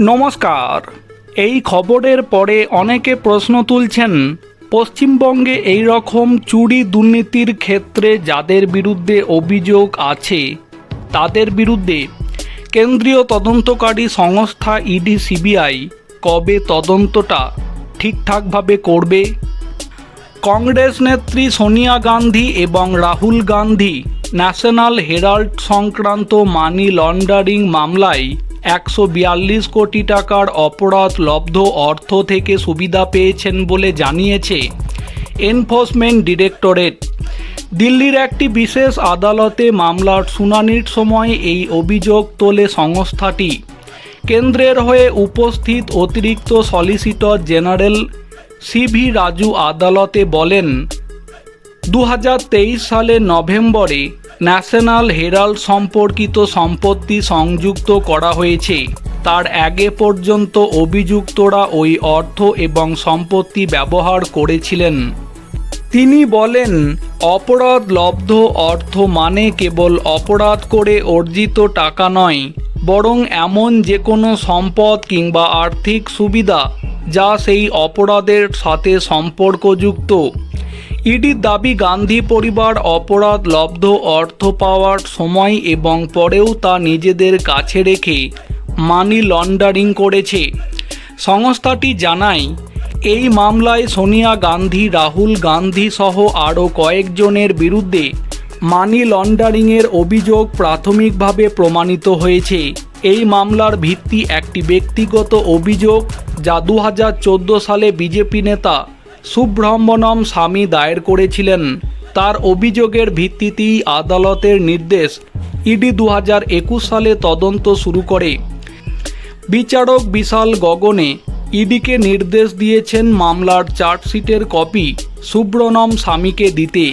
নমস্কার। এই খবরের পরে অনেকে প্রশ্ন তুলছেন, পশ্চিমবঙ্গে এই রকম চুরি দুর্নীতির ক্ষেত্রে যাদের বিরুদ্ধে অভিযোগ আছে, তাদের বিরুদ্ধে কেন্দ্রীয় তদন্তকারী সংস্থা ইডি সিবিআই কবে তদন্তটা ঠিকঠাকভাবে করবে? কংগ্রেস নেত্রী সোনিয়া গান্ধী এবং রাহুল গান্ধী ন্যাশনাল হেরাল্ড সংক্রান্ত মানি লন্ডারিং মামলায় একশো বিয়াল্লিশ কোটি টাকার অপরাধ লব্ধ অর্থ থেকে সুবিধা পেয়েছেন বলে জানিয়েছে এনফোর্সমেন্ট ডিরেক্টরেট। দিল্লির একটি বিশেষ আদালতে মামলার শুনানির সময় এই অভিযোগ তোলে সংস্থাটি। কেন্দ্রের হয়ে উপস্থিত অতিরিক্ত সলিসিটর জেনারেল সিভি রাজু আদালতে বলেন দু সালের নভেম্বরে ন্যাশনাল হেরাল্ড সম্পর্কিত সম্পত্তি সংযুক্ত করা হয়েছে। তার আগে পর্যন্ত অভিযুক্তরা ওই অর্থ এবং সম্পত্তি ব্যবহার করেছিলেন। তিনি বলেন, অপরাধ লব্ধ অর্থ মানে কেবল অপরাধ করে অর্জিত টাকা নয়, বরং এমন যে কোনো সম্পদ কিংবা আর্থিক সুবিধা। যা সেই অপরাধের সাথে সম্পর্কযুক্ত। ইডির দাবি, গান্ধী পরিবার অপরাধ লব্ধ অর্থ পাওয়ার সময় এবং পরেও তা নিজেদের কাছে রেখে মানি লন্ডারিং করেছে। সংস্থাটি জানায়, এই মামলায় সোনিয়া গান্ধী, রাহুল গান্ধী সহ আরও কয়েকজনের বিরুদ্ধে মানি লন্ডারিংয়ের অভিযোগ প্রাথমিকভাবে প্রমাণিত হয়েছে। এই মামলার ভিত্তি একটি ব্যক্তিগত অভিযোগ যা দু হাজার চোদ্দ সালে বিজেপি নেতা সুব্রহ্মণ্যম স্বামী দায়ের করেছিলেন। তার অভিযোগের ভিত্তিতেই আদালতের নির্দেশ ইডি দু হাজার একুশ সালে তদন্ত শুরু করে। বিচারক বিশাল গগনে ইডিকে নির্দেশ দিয়েছেন মামলার চার্জশিটের কপি সুব্রনম স্বামীকে দিতে।